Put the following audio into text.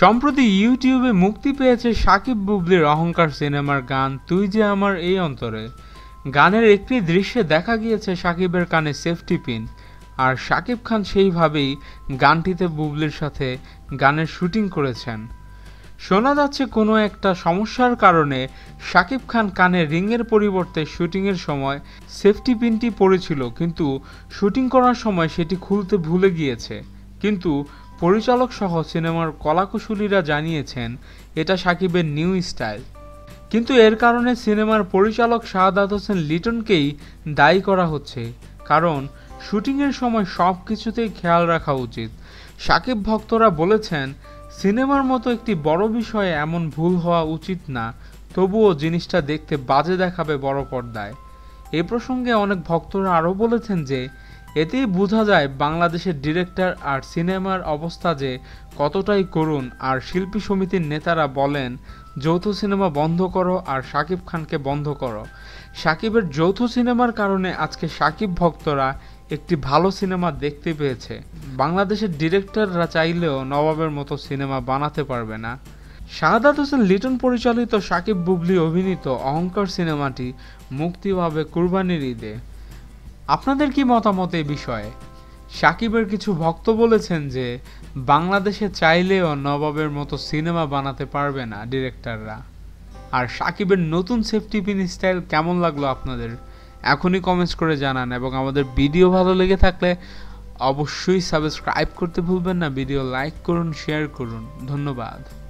সম্প্রতি ইউটিউবে মুক্তি পেয়েছে সাকিব বুবলির অহংকার সিনেমার গান, তুই যে আমার এই অন্তরে। গানের একটি দৃশ্যে দেখা গিয়েছে সাকিবের কানে সেফটি পিন আর সাকিব খান সেইভাবেই গানটিতে বুবলির সাথে গানের শুটিং করেছেন। শোনা যাচ্ছে কোনো একটা সমস্যার কারণে শাকিব খান কানে রিংয়ের পরিবর্তে শুটিংয়ের সময় সেফটি পিনটি পড়েছিল, কিন্তু শুটিং করার সময় সেটি খুলতে ভুলে গিয়েছে। কিন্তু পরিচালক সহ সিনেমার কলাকুশলীরা জানিয়েছেন, এটা সাকিবের নিউ স্টাইল। কিন্তু এর কারণে সিনেমার পরিচালক শাহাদাত হোসেন লিটনকেই দায়ী করা হচ্ছে। কারণ, শুটিংয়ের সময় সব কিছুতেই খেয়াল রাখা উচিত। সাকিব ভক্তরা বলেছেন, সিনেমার মতো একটি বড় বিষয়ে এমন ভুল হওয়া উচিত না, তবুও জিনিসটা দেখতে বাজে দেখাবে বড় পর্দায়। এ প্রসঙ্গে অনেক ভক্তরা আরও বলেছেন যে এতেই বোঝা যায় বাংলাদেশের ডিরেক্টর আর সিনেমার অবস্থা যে কতটাই করুণ আর শিল্পী সমিতির নেতারা বলেন, যৌথ সিনেমা বন্ধ করো আর সাকিব খানকে বন্ধ করো। সাকিবের যৌথ সিনেমার কারণে আজকে সাকিব ভক্তরা একটি ভালো সিনেমা দেখতে পেয়েছে। বাংলাদেশের ডিরেক্টররা চাইলেও নবাবের মতো সিনেমা বানাতে পারবে না। শাহাদাত হোসেন লিটন পরিচালিত সাকিব বুবলি অভিনীত অহংকার সিনেমাটি মুক্তি পাবে কুরবানির ঈদে। আপনাদের কি মতামত এ বিষয়ে? সাকিবের কিছু ভক্ত বলেছেন যে, বাংলাদেশে চাইলেও নবাবের মতো সিনেমা বানাতে পারবে না ডিরেক্টররা। আর সাকিবের নতুন সেফটি পিন স্টাইল কেমন লাগল আপনাদের? এখনই কমেন্টস করে জানান এবং আমাদের ভিডিও ভালো লেগে থাকলে অবশ্যই সাবস্ক্রাইব করতে ভুলবেন না, ভিডিও লাইক করুন শেয়ার করুন। ধন্যবাদ।